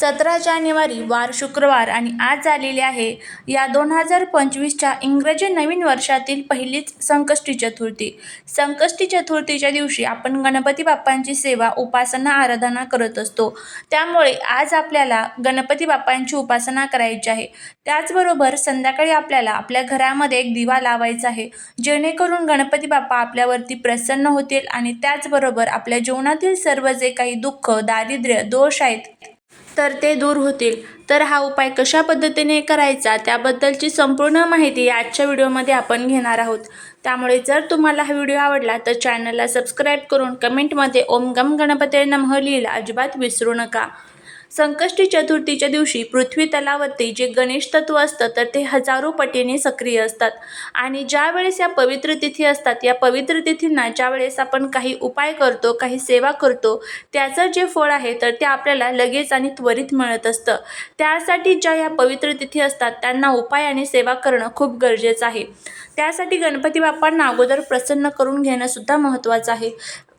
सतरा जानेवारी वार शुक्रवार आणि आज आलेली आहे. या दोन हजार पंचवीसच्या इंग्रजी नवीन वर्षातील पहिलीच संकष्टी चतुर्थी. संकष्टी चतुर्थीच्या दिवशी आपण गणपती बाप्पांची सेवा उपासना आराधना करत असतो. त्यामुळे आज आपल्याला गणपती बाप्पांची उपासना करायची आहे. त्याचबरोबर संध्याकाळी आपल्याला आपल्या घरामध्ये एक दिवा लावायचा आहे. जेणेकरून गणपती बाप्पा आपल्यावरती प्रसन्न होतील आणि त्याचबरोबर आपल्या जीवनातील सर्व जे काही दुःख दारिद्र्य दोष आहेत तर ते दूर होतील. तर हा उपाय कशा पद्धतीने करायचा त्याबद्दलची संपूर्ण माहिती आजच्या व्हिडिओमध्ये आपण घेणार आहोत. त्यामुळे जर तुम्हाला हा व्हिडिओ आवडला तर चॅनलला सबस्क्राईब करून कमेंटमध्ये ओम गम गणपती नमः लिहिला अजिबात विसरू नका. संकष्टी चतुर्थीच्या दिवशी पृथ्वी तलावरती जे गणेश तत्व असतं तर ते हजारो पटीने सक्रिय असतात. आणि ज्या वेळेस या पवित्र तिथी असतात या पवित्र तिथींना ज्या वेळेस आपण काही उपाय करतो काही सेवा करतो त्याचं जे फळ आहे तर ते आपल्याला लगेच आणि त्वरित मिळत असतं. त्यासाठी ज्या या पवित्र तिथी असतात त्यांना उपाय आणि सेवा करणं खूप गरजेचं आहे. त्यासाठी गणपती बाप्पांना अगोदर प्रसन्न करून घेणं सुद्धा महत्त्वाचं आहे.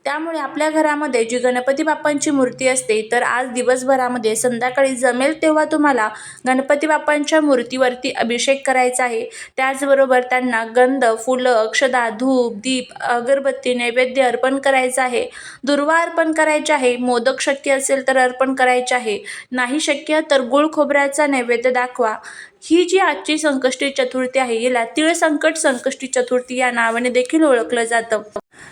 त्यामुळे आपल्या घरामध्ये जी गणपती बाप्पांची मूर्ती असते तर आज दिवसभरामध्ये संध्याकाळी जमेल तेव्हा तुम्हाला गणपती बाप्पांच्या मूर्तीवरती अभिषेक करायचा आहे. त्याचबरोबर त्यांना गंध फुलं अक्षदा धूप दीप अगरबत्ती नैवेद्य अर्पण करायचं आहे. दुर्वा अर्पण करायचे आहे. मोदक शक्य असेल तर अर्पण करायचे आहे. नाही शक्य तर गुळ खोबऱ्याचा नैवेद्य दाखवा. ही जी आजची संकष्टी चतुर्थी आहे हिला तिळ संकट संकष्टी चतुर्थी या नावाने देखील ओळखलं जातं.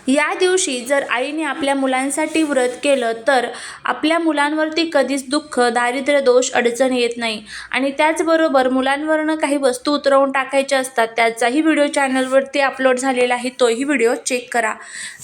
या दिवशी जर आईने आपल्या मुलांसाठी व्रत केलं तर आपल्या मुलांवरती कधीच दुःख दारिद्र्य दोष अडचण येत नाही. आणि त्याचबरोबर मुलांवरनं काही वस्तू उतरवून टाकायच्या असतात त्याचाही व्हिडिओ चॅनलवरती अपलोड झालेला आहे तोही व्हिडिओ चेक करा.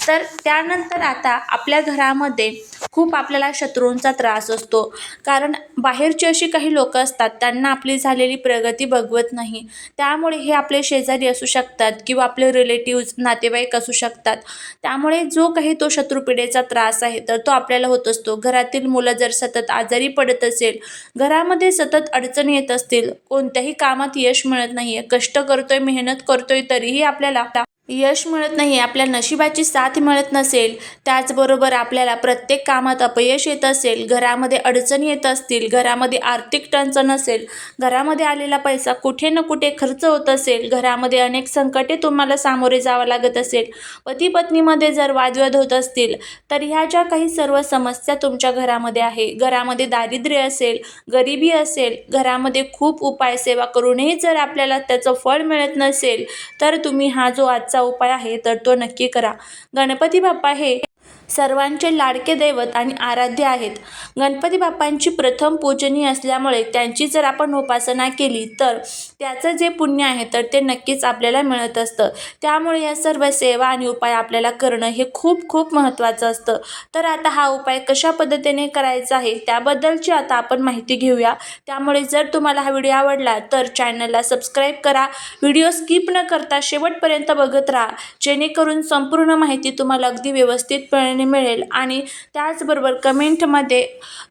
तर त्यानंतर आता आपल्या घरामध्ये खूप आपल्याला शत्रूंचा त्रास असतो. कारण बाहेरची अशी काही लोकं असतात त्यांना आपली झालेली प्रगती बघवत नाही. त्यामुळे हे आपले शेजारी असू शकतात किंवा आपले रिलेटिव्ज नातेवाईक असू शकतात. त्यामुळे जो काही तो शत्रुपिढेचा त्रास आहे तर तो आपल्याला होत असतो. घरातील मुलं जर सतत आजारी पडत असेल घरामध्ये सतत अडचणी येत असतील कोणत्याही कामात यश मिळत नाही आहे कष्ट करतोय मेहनत करतोय तरीही आपल्याला यश मिळत नाही आपल्या नशिबाची साथ मिळत नसेल त्याचबरोबर आपल्याला प्रत्येक कामात अपयश येत असेल घरामध्ये अडचणी येत असतील घरामध्ये आर्थिक टंचन असेल घरामध्ये आलेला पैसा कुठे ना कुठे खर्च होत असेल घरामध्ये अनेक संकटे तुम्हाला सामोरे जावं लागत असेल पती पत्नीमध्ये जर वादविवाद होत असतील तर ह्या ज्या काही सर्व समस्या तुमच्या घरामध्ये आहे घरामध्ये दारिद्र्य असेल गरिबी असेल घरामध्ये खूप उपाय सेवा करूनही जर आपल्याला त्याचं फळ मिळत नसेल तर तुम्ही हा जो आजचा उपाय आहे तर तो नक्की करा. गणपती बाप्पा हे सर्वांचे लाडके दैवत आणि आराध्य आहेत. गणपती बाप्पांची प्रथम पूजनीय असल्यामुळे त्यांची जर आपण उपासना केली तर त्याचं जे पुण्य आहे तर ते नक्कीच आपल्याला मिळत असतं. त्यामुळे या सर्व सेवा आणि उपाय आपल्याला करणं हे खूप खूप महत्त्वाचं असतं. तर आता हा उपाय कशा पद्धतीने करायचा आहे त्याबद्दलची आता आपण माहिती घेऊया. त्यामुळे जर तुम्हाला हा व्हिडिओ आवडला तर चॅनलला सबस्क्राईब करा. व्हिडिओ स्किप न करता शेवटपर्यंत बघत राहा. जेणेकरून संपूर्ण माहिती तुम्हाला अगदी व्यवस्थित व्यवस्थितपणे मिळेल. आणि त्याचबरोबर कमेंटमध्ये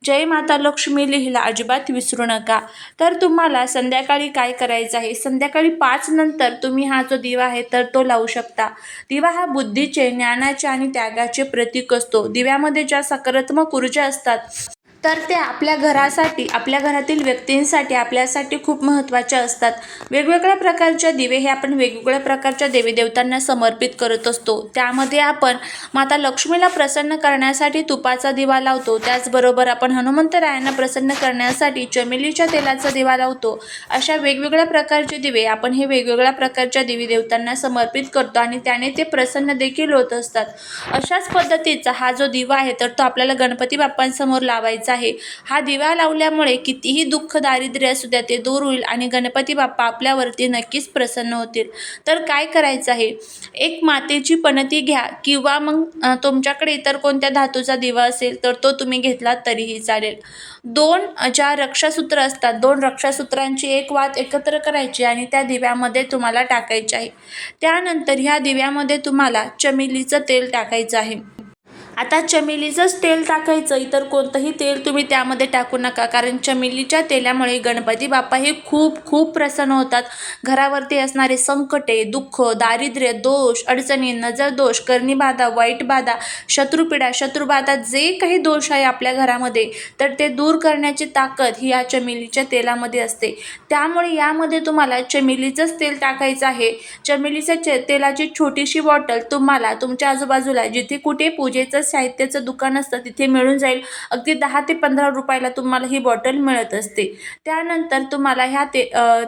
जय माता लक्ष्मी लिहिला अजिबात विसरू नका. तर तुम्हाला संध्याकाळी काय करायचं आहे? संध्याकाळी पाच नंतर तुम्ही हा जो दिवा आहे तर तो लावू शकता. दिवा हा बुद्धीचे ज्ञानाचे आणि त्यागाचे प्रतीक असतो. दिव्यामध्ये ज्या सकारात्मक ऊर्जा असतात तर ते आपल्या घरासाठी आपल्या घरातील व्यक्तींसाठी आपल्यासाठी खूप महत्त्वाचे असतात. वेगवेगळ्या प्रकारच्या दिवे हे आपण वेगवेगळ्या प्रकारच्या देवीदेवतांना समर्पित करत असतो. त्यामध्ये आपण माता लक्ष्मीला प्रसन्न करण्यासाठी तुपाचा दिवा लावतो. त्याचबरोबर आपण हनुमंतरायांना प्रसन्न करण्यासाठी चमेलीच्या तेलाचा दिवा लावतो. अशा वेगवेगळ्या प्रकारचे दिवे आपण हे वेगवेगळ्या प्रकारच्या देवीदेवतांना समर्पित करतो आणि त्याने ते प्रसन्न देखील होत असतात. अशाच पद्धतीचा हा जो दिवा आहे तर तो आपल्याला गणपती बाप्पांसमोर लावायचा आहे. हा दिवा लावल्यामुळे कितीही दुःख दारिद्र्य असू द्या ते दूर होईल आणि गणपती बाप्पा आपल्यावरती नक्कीच प्रसन्न होतील. तर काय करायचं आहे? एक मातेची पणती घ्या किंवा मग तुमच्याकडे इतर कोणत्या धातूचा दिवा असेल तर तो तुम्ही घेतलात तरीही चालेल. दोन ज्या रक्षासूत्र असतात दोन रक्षासूत्रांची एक वात एकत्र करायची आणि त्या दिव्यामध्ये तुम्हाला टाकायची आहे. त्यानंतर ह्या दिव्यामध्ये तुम्हाला चमेलीचं तेल टाकायचं आहे. आता चमेलीचंच तेल टाकायचं. इतर कोणतंही तेल तुम्ही त्यामध्ये टाकू नका. कारण चमेलीच्या तेलामुळे गणपती बाप्पा हे खूप खूप प्रसन्न होतात. घरावरती असणारे संकटे दुःख दारिद्र्य दोष अडचणी नजर दोष कर्णीबाधा वाईट बाधा शत्रुपीडा शत्रुबाधा जे काही दोष आहे आपल्या घरामध्ये तर ते दूर करण्याची ताकद ही या चमेलीच्या तेलामध्ये असते. त्यामुळे यामध्ये तुम्हाला चमेलीचंच तेल टाकायचं आहे. चमेलीच्या तेलाची छोटीशी बॉटल तुम्हाला तुमच्या आजूबाजूला जिथे कुठे पूजेचं साहित्याचं दुकान असतं तिथे मिळून जाईल. अगदी दहा ते पंधरा रुपयाला तुम्हाला ही बॉटल मिळत असते. त्यानंतर तुम्हाला ह्या ते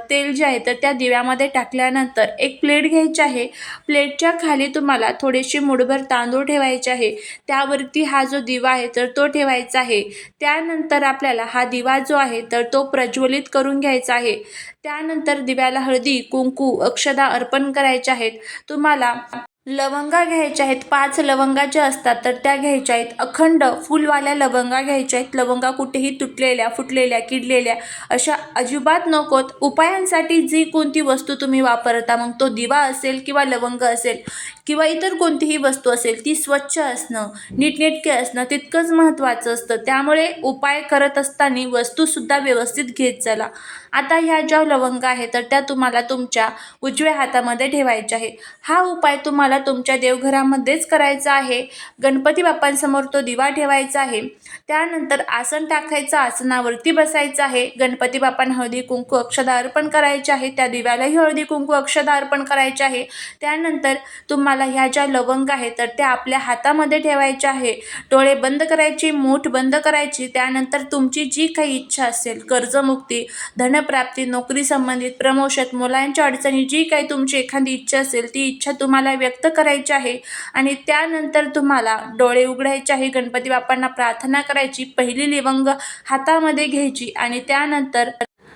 तेल जे आहे तर त्या दिव्यामध्ये टाकल्यानंतर एक प्लेट घ्यायची आहे. प्लेटच्या खाली तुम्हाला थोडेशी मुठभर तांदूळ ठेवायचे आहे. त्यावरती हा जो दिवा आहे तर तो ठेवायचा आहे. त्यानंतर आपल्याला हा दिवा जो आहे तर तो प्रज्वलित करून घ्यायचा आहे. त्यानंतर दिव्याला हळदी कुंकू अक्षदा अर्पण करायच्या आहेत. तुम्हाला लवंगा घ्यायच्या आहेत. पाच लवंगा ज्या असतात तर त्या घ्यायच्या आहेत. अखंड फुलवाल्या लवंगा घ्यायच्या आहेत. लवंगा कुठेही तुटलेल्या फुटलेल्या किडलेल्या अशा अजिबात नकोत. उपायांसाठी जी कोणती वस्तू तुम्ही वापरता मग तो दिवा असेल किंवा लवंग असेल किंवा इतर कोणतीही वस्तू असेल ती स्वच्छ असणं नीटनेटके असणं तितकंच महत्त्वाचं असतं. त्यामुळे उपाय करत असताना वस्तूसुद्धा व्यवस्थित घेत चला. आता ह्या ज्या लवंगा आहेत तर त्या तुम्हाला तुमच्या उजव्या हातामध्ये ठेवायच्या आहे हा उपाय तुम्हाला तुमच्या देवघरामध्येच करायचा आहे. गणपती बाप्पांसमोर तो दिवा ठेवायचा आहे. त्यानंतर आसन टाकायचं आसनावरती बसायचं आहे. गणपती बाप्पांना हळदी कुंकू अक्षदा अर्पण करायचे आहे. त्या दिव्यालाही हळदी कुंकू अक्षदा अर्पण करायचे आहे. त्यानंतर तुम्हाला ह्या ज्या लवंग आहेत तर त्या आपल्या हातामध्ये ठेवायच्या आहे. डोळे बंद करायची मूठ बंद करायची त्यानंतर तुमची जी काही इच्छा असेल कर्जमुक्ती धनप्राप्ती नोकरी संबंधित प्रमोशन मुलांच्या अडचणी जी काही तुमची एखादी इच्छा असेल ती इच्छा तुम्हाला व्यक्त करायची आहे. आणि त्यानंतर तुम्हाला डोळे उघडायचे आहे गणपती बाप्पांना प्रार्थना करायची पहिली लिवंग हातामध्ये घ्यायची आणि त्यानंतर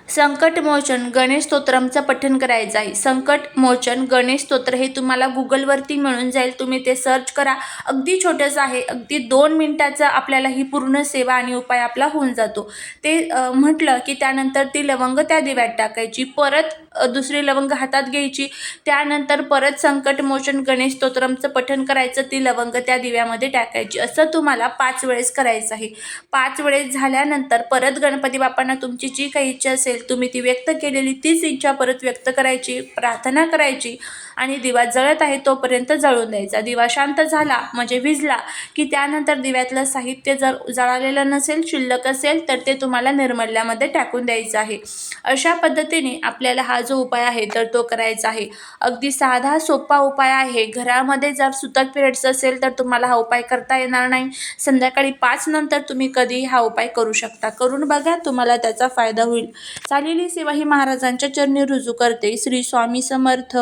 संकटमोचन गणेश स्तोत्रमचं पठण करायचं आहे. संकटमोचन गणेश स्तोत्र हे तुम्हाला गुगलवरती मिळून जाईल. तुम्ही ते सर्च करा. अगदी छोटंसं आहे. अगदी दोन मिनटाचं आपल्याला ही पूर्ण सेवा आणि उपाय आपला होऊन जातो. ते म्हटलं की त्यानंतर ती लवंग त्या दिव्यात टाकायची. परत दुसरी लवंग हातात घ्यायची. त्यानंतर परत संकटमोचन गणेश स्तोत्रमचं पठण करायचं. ती लवंग त्या दिव्यामध्ये टाकायची. असं तुम्हाला पाच वेळेस करायचं आहे. पाच वेळेस झाल्यानंतर परत गणपती बाप्पांना तुमची जी काही इच्छा असेल तुम्ही ती व्यक्त केलेली तीच इच्छा परत व्यक्त करायची प्रार्थना करायची. आणि दिवा जळत आहे तोपर्यंत जळून द्यायचा. दिवा शांत झाला म्हणजे विजला की त्यानंतर दिव्यातलं साहित्य जर जळालेलं नसेल शिल्लक असेल तर ते तुम्हाला निर्मल्यामध्ये टाकून द्यायचं आहे. अशा पद्धतीने आपल्याला हा जो उपाय आहे तर तो करायचा आहे. अगदी साधा सोपा उपाय आहे. घरामध्ये जर सुतक पिरियड्स असेल तर तुम्हाला हा उपाय करता येणार नाही. संध्याकाळी पाच नंतर तुम्ही कधीही हा उपाय करू शकता. करून बघा तुम्हाला त्याचा फायदा होईल. चालेली सेवा ही महाराजांच्या चरणी रुजू करते. श्री स्वामी समर्थ.